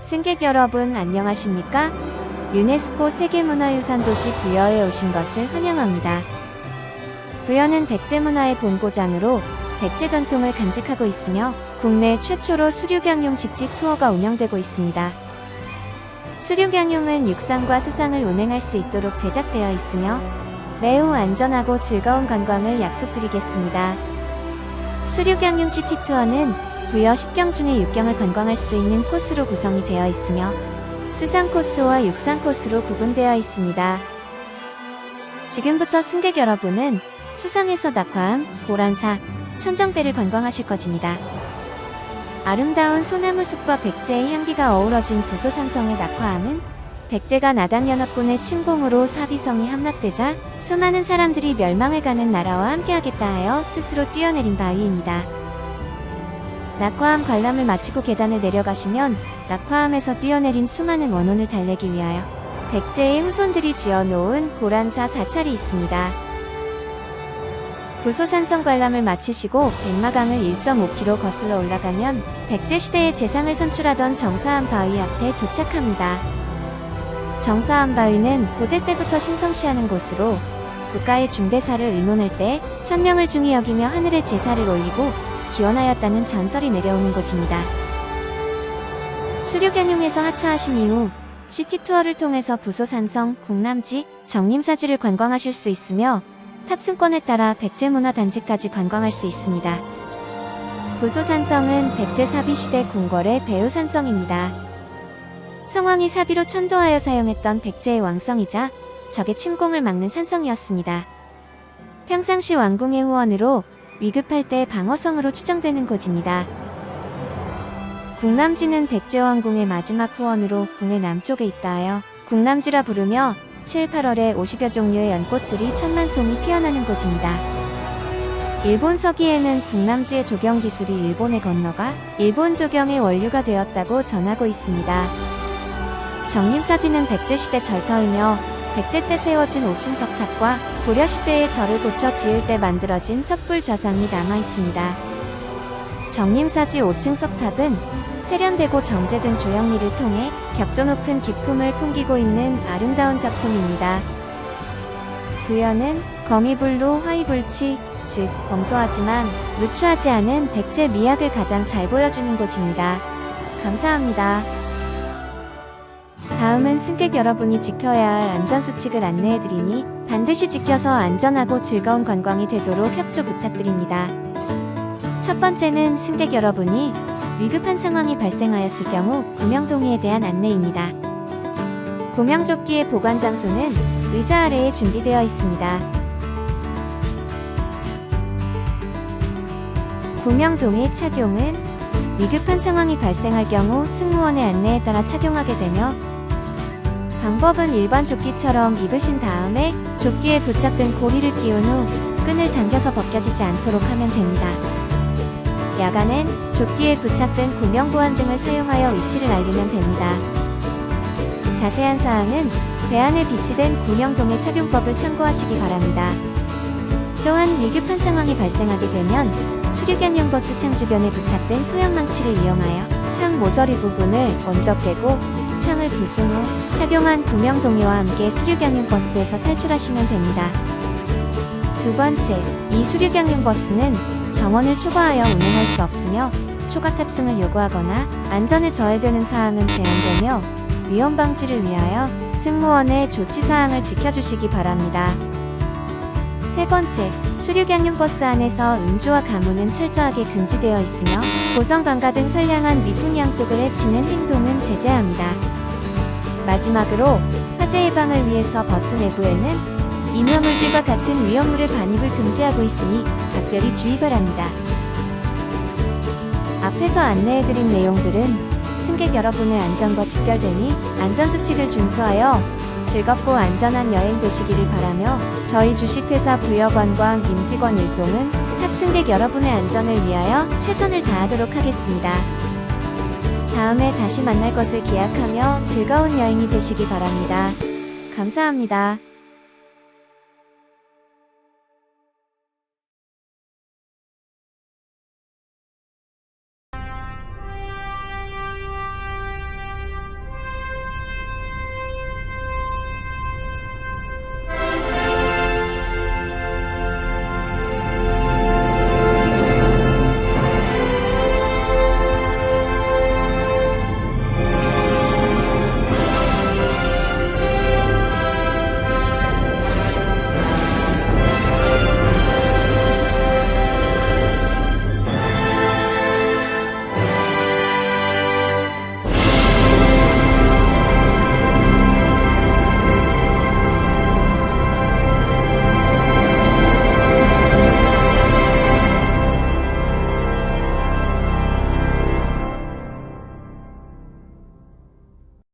승객 여러분 안녕하십니까? 유네스코 세계문화유산 도시 부여에 오신 것을 환영합니다. 부여는 백제 문화의 본고장으로 백제 전통을 간직하고 있으며 국내 최초로 수륙양용 식지 투어가 운영되고 있습니다. 수륙양용은 육상과 수상을 운행할 수 있도록 제작되어 있으며 매우 안전하고 즐거운 관광을 약속드리겠습니다. 수륙양용 시티 투어는 부여 10경 중에 6경을 관광할 수 있는 코스로 구성이 되어 있으며 수상 코스와 육상 코스로 구분되어 있습니다. 지금부터 승객 여러분은 수상에서 낙화암, 고란사, 천정대를 관광하실 것입니다. 아름다운 소나무 숲과 백제의 향기가 어우러진 부소산성의 낙화암은 백제가 나당연합군의 침공으로 사비성이 함락되자 수많은 사람들이 멸망을 가는 나라와 함께하겠다 하여 스스로 뛰어내린 바위입니다. 낙화암 관람을 마치고 계단을 내려가시면 낙화암에서 뛰어내린 수많은 원혼을 달래기 위하여 백제의 후손들이 지어놓은 고란사 사찰이 있습니다. 부소산성 관람을 마치시고 백마강을 1.5km 거슬러 올라가면 백제시대의 재상을 선출하던 정사암 바위 앞에 도착합니다. 정사암 바위는 고대 때부터 신성시하는 곳으로 국가의 중대사를 의논할 때 천명을 중히 여기며 하늘에 제사를 올리고 기원하였다는 전설이 내려오는 곳입니다. 수륙양용에서 하차하신 이후 시티 투어를 통해서 부소산성, 국남지, 정림사지를 관광하실 수 있으며 탑승권에 따라 백제문화단지까지 관광할 수 있습니다. 부소산성은 백제 사비시대 궁궐의 배우산성입니다. 성왕이 사비로 천도하여 사용했던 백제의 왕성이자 적의 침공을 막는 산성이었습니다. 평상시 왕궁의 후원으로 위급할 때 방어성으로 추정되는 곳입니다. 국남지는 백제왕궁의 마지막 후원으로 궁의 남쪽에 있다 하여 국남지라 부르며 7, 8월에 50여 종류의 연꽃들이 천만 송이 피어나는 곳입니다. 일본 서기에는 국남지의 조경 기술이 일본에 건너가 일본 조경의 원류가 되었다고 전하고 있습니다. 정림사지는 백제시대 절터이며 백제 때 세워진 5층 석탑과 고려시대의 절을 고쳐 지을 때 만들어진 석불 좌상이 남아 있습니다. 정림사지 5층 석탑은 세련되고 정제된 조형미를 통해 격조 높은 기품을 풍기고 있는 아름다운 작품입니다. 부여는 거미불로 화이불치, 즉 검소하지만 누추하지 않은 백제 미학을 가장 잘 보여주는 곳입니다. 감사합니다. 다음은 승객 여러분이 지켜야 할 안전수칙을 안내해드리니 반드시 지켜서 안전하고 즐거운 관광이 되도록 협조 부탁드립니다. 첫 번째는 승객 여러분이 위급한 상황이 발생하였을 경우 구명동의에 대한 안내입니다. 구명조끼의 보관 장소는 의자 아래에 준비되어 있습니다. 구명동의 착용은 위급한 상황이 발생할 경우 승무원의 안내에 따라 착용하게 되며 방법은 일반 조끼처럼 입으신 다음에 조끼에 부착된 고리를 끼운 후 끈을 당겨서 벗겨지지 않도록 하면 됩니다. 야간엔 조끼에 부착된 구명보안 등을 사용하여 위치를 알리면 됩니다. 자세한 사항은 배안에 비치된 구명동의 착용법을 참고하시기 바랍니다. 또한 위급한 상황이 발생하게 되면 수륙양용 버스 창 주변에 부착된 소형망치를 이용하여 창 모서리 부분을 먼저 빼고 창을 부순 후 착용한 구명 동의와 함께 수륙양용 버스에서 탈출하시면 됩니다. 두 번째, 이 수륙양용 버스는 정원을 초과하여 운행할 수 없으며 초과 탑승을 요구하거나 안전에 저해되는 사항은 제한되며 위험 방지를 위하여 승무원의 조치 사항을 지켜주시기 바랍니다. 세 번째, 수륙양용 버스 안에서 음주와 가무는 철저하게 금지되어 있으며 고성 방가 등 선량한 미풍 양속을 해치는 행동은 제재합니다. 마지막으로 화재 예방을 위해서 버스 내부에는 인화물질과 같은 위험물의 반입을 금지하고 있으니 각별히 주의 바랍니다. 앞에서 안내해드린 내용들은 승객 여러분의 안전과 직결되니 안전수칙을 준수하여 즐겁고 안전한 여행 되시기를 바라며 저희 주식회사 부여관광 임직원 일동은 탑승객 여러분의 안전을 위하여 최선을 다하도록 하겠습니다. 다음에 다시 만날 것을 기약하며 즐거운 여행이 되시기 바랍니다. 감사합니다.